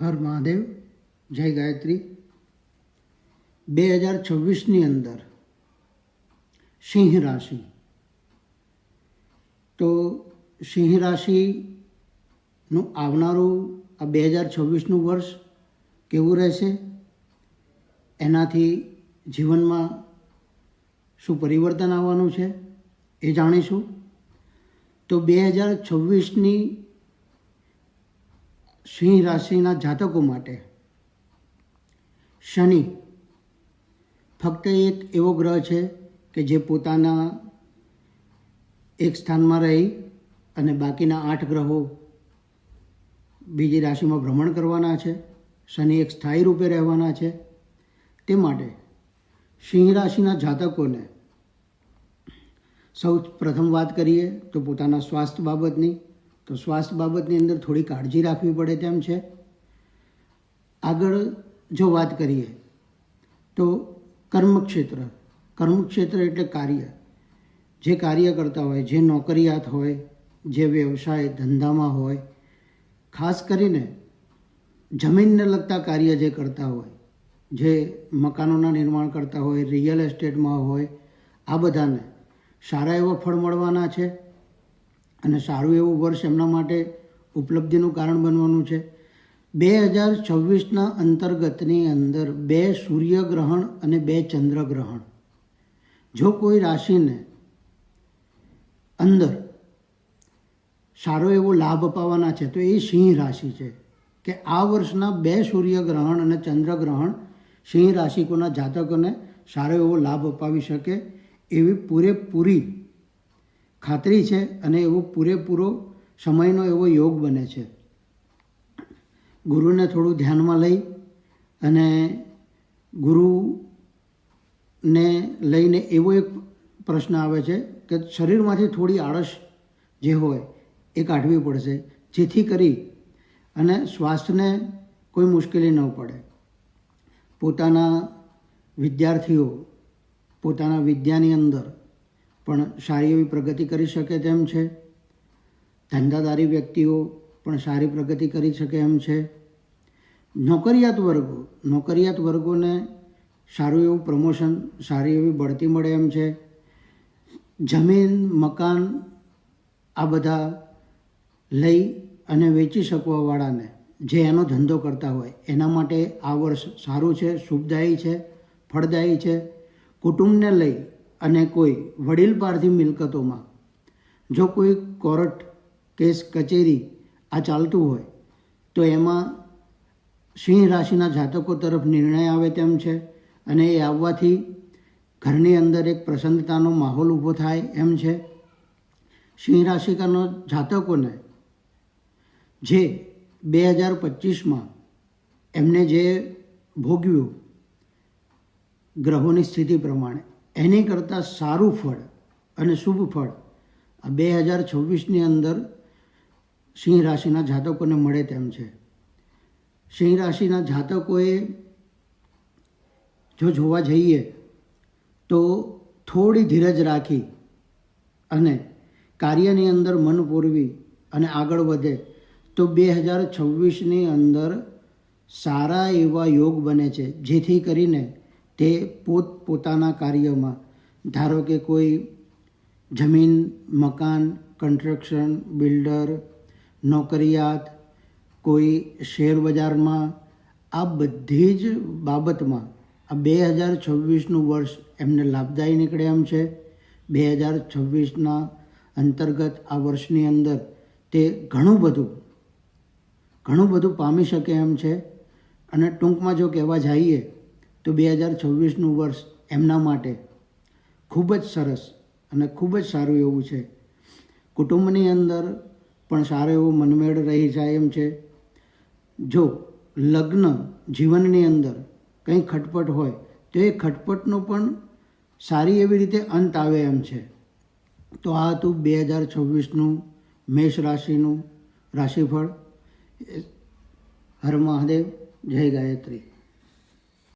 હર મહાદેવ, જય ગાયત્રી. બે હજાર છવ્વીસની અંદર સિંહ રાશિ. તો સિંહ રાશિનું આવનારું આ બે હજાર છવ્વીસનું વર્ષ કેવું રહેશે? એનાથી જીવનમાં શું પરિવર્તન આવવાનું છે એ જાણીશું. તો બે હજાર છવ્વીસની સિંહ રાશિના જાતકો માટે. શનિ ફક્ત એક એવો ગ્રહ છે કે જે પોતાના એક સ્થાનમાં રહી અને બાકીના આઠ ગ્રહો બીજી રાશિમાં ભ્રમણ કરવાના છે. શનિ એક સ્થાયી રૂપે રહેવાના છે. તે માટે સિંહ રાશિના જાતકોને સૌ પ્રથમ વાત કરીએ તો પોતાના સ્વાસ્થ્ય બાબતની. તો સ્વાસ્થ્ય બાબતની અંદર થોડી કાળજી રાખવી પડે તેમ છે. આગળ જો વાત કરીએ, તો કર્મક્ષેત્ર. કર્મક્ષેત્ર એટલે કાર્ય. જે કાર્ય કરતા હોય, જે નોકરિયાત હોય, જે વ્યવસાય ધંધામાં હોય, ખાસ કરીને જમીનને લગતા કાર્ય જે કરતા હોય, જે મકાનોના નિર્માણ કરતા હોય, રિયલ એસ્ટેટમાં હોય, આ બધાને સારા એવા ફળ મળવાના છે. અને સારું એવું વર્ષ એમના માટે ઉપલબ્ધિનું કારણ બનવાનું છે. બે હજાર છવ્વીસના અંતર્ગતની અંદર બે સૂર્યગ્રહણ અને બે ચંદ્રગ્રહણ. જો કોઈ રાશિને અંદર સારો એવો લાભ અપાવવાના છે, તો એ સિંહ રાશિ છે કે આ વર્ષના બે સૂર્યગ્રહણ અને ચંદ્રગ્રહણ સિંહ રાશિકોના જાતકોને સારો એવો લાભ અપાવી શકે એવી પૂરેપૂરી ખાતરી છે અને એવો પૂરેપૂરો સમયનો એવો યોગ બને છે. ગુરુને થોડું ધ્યાનમાં લઈ અને ગુરુને લઈને એવો એક પ્રશ્ન આવે છે કે શરીરમાંથી થોડી આળસ જે હોય એ કાઢવી પડશે, જેથી કરી અને સ્વાસ્થ્યને કોઈ મુશ્કેલી ન પડે. પોતાના વિદ્યાર્થીઓ, પોતાના વિદ્યાની અંદર પણ સારી એવી પ્રગતિ કરી શકે તેમ છે. ધંધાદારી વ્યક્તિઓ પણ સારી પ્રગતિ કરી શકે એમ છે. નોકરિયાત વર્ગો, નોકરિયાત વર્ગોને સારું એવું પ્રમોશન, સારી એવી બઢતી મળે એમ છે. જમીન, મકાન આ બધા લઈ અને વેચી શકવાવાળાને જે એનો ધંધો કરતા હોય, એના માટે આ વર્ષ સારું છે, શુભદાયી છે, ફળદાયી છે. કુટુંબને લઈ અને કોઈ વડીલ પારથી મિલકતોમાં જો કોઈ કોર્ટ, કેસ, કચેરી આ ચાલતું હોય, તો એમાં સિંહ રાશિના જાતકો તરફ નિર્ણય આવે તેમ છે અને એ આવવાથી ઘરની અંદર એક પ્રસન્નતાનો માહોલ ઊભો થાય એમ છે. સિંહ રાશિકાનો જાતકોને જે બે હજાર પચીસમાં એમને જે ભોગવ્યું ગ્રહોની સ્થિતિ પ્રમાણે એની કરતાં સારું ફળ અને શુભ ફળ આ બે હજાર છવ્વીસની અંદર સિંહ રાશિના જાતકોને મળે તેમ છે. સિંહ રાશિના જાતકોએ જો જોવા જઈએ તો થોડી ધીરજ રાખી અને કાર્યની અંદર મન પૂરવી અને આગળ વધે તો બે હજાર છવ્વીસની અંદર સારા એવા યોગ બને છે. જેથી કરીને તે પોત પોતાના કાર્યમાં, ધારો કે કોઈ જમીન, મકાન કન્સ્ટ્રક્શન બિલ્ડર નોકરિયાત, કોઈ શેર બજારમાં, આ બધી જ બાબતમાં આ બે હજાર છવ્વીસનું વર્ષ એમને લાભદાયી નીકળે એમ છે. બે હજાર છવ્વીસના અંતર્ગત આ વર્ષની અંદર તે ઘણું બધું ઘણું બધું પામી શકે એમ છે. અને ટૂંકમાં જો કહેવા જઈએ તો બે હજાર છવ્વીસનું વર્ષ એમના માટે ખૂબ જ સરસ અને ખૂબ જ સારું એવું છે. કુટુંબની અંદર પણ સારો એવો મનમેળ રહી જાય એમ છે. જો લગ્ન જીવનની અંદર કંઈ ખટપટ હોય, તો એ ખટપટનો પણ સારી એવી રીતે અંત આવે એમ છે. તો આ હતું બે હજાર છવ્વીસનું મેષ રાશિનું રાશિફળ. હર મહાદેવ, જય ગાયત્રી.